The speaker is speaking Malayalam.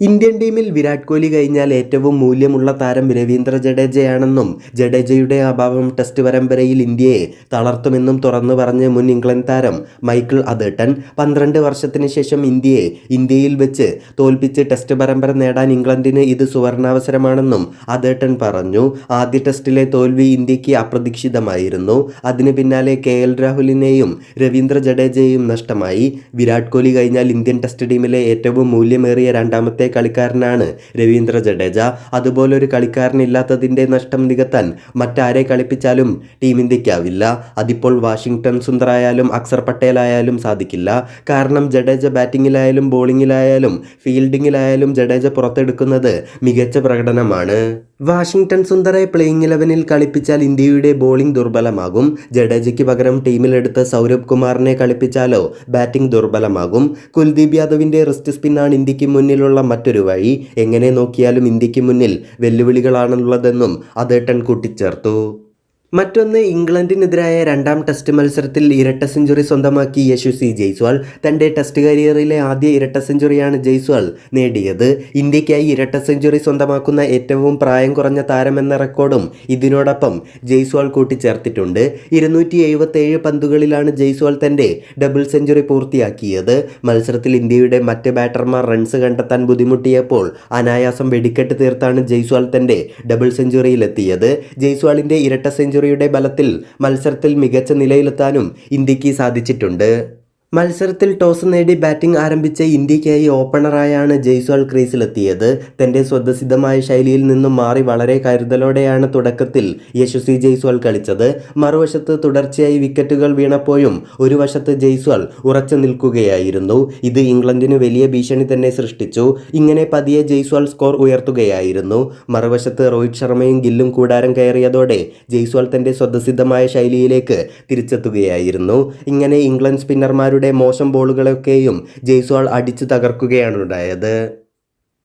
ഇന്ത്യൻ ടീമിൽ വിരാട് കോഹ്ലി കഴിഞ്ഞാൽ ഏറ്റവും മൂല്യമുള്ള താരം രവീന്ദ്ര ജഡേജയാണെന്നും ജഡേജയുടെ അഭാവം ടെസ്റ്റ് പരമ്പരയിൽ ഇന്ത്യയെ തളർത്തുമെന്നും തുറന്നു പറഞ്ഞ് മുൻ ഇംഗ്ലണ്ട് താരം മൈക്കിൾ അതേട്ടൻ പന്ത്രണ്ട് വർഷത്തിന് ശേഷം ഇന്ത്യയെ ഇന്ത്യയിൽ വെച്ച് തോൽപ്പിച്ച് ടെസ്റ്റ് പരമ്പര നേടാൻ ഇംഗ്ലണ്ടിന് ഇത് സുവർണാവസരമാണെന്നും അതേട്ടൻ പറഞ്ഞു. ആദ്യ ടെസ്റ്റിലെ തോൽവി ഇന്ത്യയ്ക്ക് അപ്രതീക്ഷിതമായിരുന്നു. അതിന് പിന്നാലെ കെ എൽ രാഹുലിനെയും രവീന്ദ്ര ജഡേജയെയും നഷ്ടമായി. വിരാട് കോഹ്ലി കഴിഞ്ഞാൽ ഇന്ത്യൻ ടെസ്റ്റ് ടീമിലെ ഏറ്റവും മൂല്യമേറിയ രണ്ടാമത്തെ കളിക്കാരനാണ് രവീന്ദ്ര ജഡേജ. അതുപോലൊരു കളിക്കാരനില്ലാത്തതിന്റെ നഷ്ടം നികത്താൻ മറ്റാരെ കളിപ്പിച്ചാലും ടീം ഇന്ത്യക്കാവില്ല. അതിപ്പോൾ വാഷിങ്ടൺ സുന്ദറായാലും അക്സർ പട്ടേലായാലും സാധിക്കില്ല. കാരണം ജഡേജ ബാറ്റിങ്ങിലായാലും ബോളിങ്ങിലായാലും ഫീൽഡിങ്ങിലായാലും ജഡേജ പുറത്തെടുക്കുന്നത് മികച്ച പ്രകടനമാണ്. വാഷിങ്ടൺ സുന്ദറെ പ്ലേയിങ് ഇലവനിൽ കളിപ്പിച്ചാൽ ഇന്ത്യയുടെ ബോളിംഗ് ദുർബലമാകും. ജഡേജയ്ക്ക് പകരം ടീമിലെടുത്ത് സൗരഭ് കുമാറിനെ കളിപ്പിച്ചാലോ ബാറ്റിംഗ് ദുർബലമാകും. കുൽദീപ് യാദവിന്റെ റിസ്റ്റ് സ്പിന്നാണ് ഇന്ത്യയ്ക്ക് മുന്നിലുള്ള മറ്റൊരു വഴി എങ്ങനെ നോക്കിയാലും ഇന്ത്യയ്ക്ക് മുന്നിൽ വെല്ലുവിളികളാണുള്ളതെന്നും അതേട്ടൻ കൂട്ടിച്ചേർത്തു. മറ്റൊന്ന് ഇംഗ്ലണ്ടിനെതിരായ രണ്ടാം ടെസ്റ്റ് മത്സരത്തിൽ ഇരട്ട സെഞ്ചുറി സ്വന്തമാക്കി യശസ്വി ജയ്സ്വാൾ. തന്റെ ടെസ്റ്റ് കരിയറിലെ ആദ്യ ഇരട്ട സെഞ്ചുറിയാണ് ജയ്സ്വാൾ നേടിയത്. ഇന്ത്യക്കായി ഇരട്ട സെഞ്ചുറി സ്വന്തമാക്കുന്ന ഏറ്റവും പ്രായം കുറഞ്ഞ താരമെന്ന റെക്കോർഡും ഇതിനോടൊപ്പം ജയ്സ്വാൾ കൂട്ടിച്ചേർത്തിട്ടുണ്ട്. ഇരുന്നൂറ്റി എഴുപത്തേഴ് പന്തുകളിലാണ് ജയ്സ്വാൾ തന്റെ ഡബിൾ സെഞ്ചുറി പൂർത്തിയാക്കിയത്. മത്സരത്തിൽ ഇന്ത്യയുടെ മറ്റ് ബാറ്റർമാർ റൺസ് കണ്ടെത്താൻ ബുദ്ധിമുട്ടിയപ്പോൾ അനായാസം വെടിക്കെട്ട് തീർത്താണ് ജയ്സ്വാൾ തന്റെ ഡബിൾ സെഞ്ചുറിയിലെത്തിയത്. ജയ്സ്വാളിന്റെ ഇരട്ട സെഞ്ചുറിയുടെ ബലത്തിൽ മത്സരത്തിൽ മികച്ച നിലയിലെത്താനും ഇന്ത്യയ്ക്ക് സാധിച്ചിട്ടുണ്ട്. മത്സരത്തിൽ ടോസ് നേടി ബാറ്റിംഗ് ആരംഭിച്ച ഇന്ത്യക്കായി ഓപ്പണറായാണ് ജയ്സ്വാൾ ക്രീസിലെത്തിയത്. തന്റെ സ്വതസിദ്ധമായ ശൈലിയിൽ നിന്നും മാറി വളരെ കരുതലോടെയാണ് തുടക്കത്തിൽ യശസ്വി ജയ്സ്വാൾ കളിച്ചത്. മറുവശത്ത് തുടർച്ചയായി വിക്കറ്റുകൾ വീണപ്പോഴും ഒരു വശത്ത് ജയ്സ്വാൾ ഉറച്ചു നിൽക്കുകയായിരുന്നു. ഇത് ഇംഗ്ലണ്ടിന് വലിയ ഭീഷണി തന്നെ സൃഷ്ടിച്ചു. ഇങ്ങനെ പതിയെ ജയ്സ്വാൾ സ്കോർ ഉയർത്തുകയായിരുന്നു. മറുവശത്ത് രോഹിത് ശർമ്മയും ഗില്ലും കൂടാരം കയറിയതോടെ ജയ്സ്വാൾ തന്റെ സ്വതസിദ്ധമായ ശൈലിയിലേക്ക് തിരിച്ചെത്തുകയായിരുന്നു. ഇങ്ങനെ ഇംഗ്ലണ്ട് സ്പിന്നർമാരുടെ മോശം ബോളുകളൊക്കെയും ജയ്സ്വാൾ അടിച്ചു തകർക്കുകയാണ് ഉണ്ടായത്.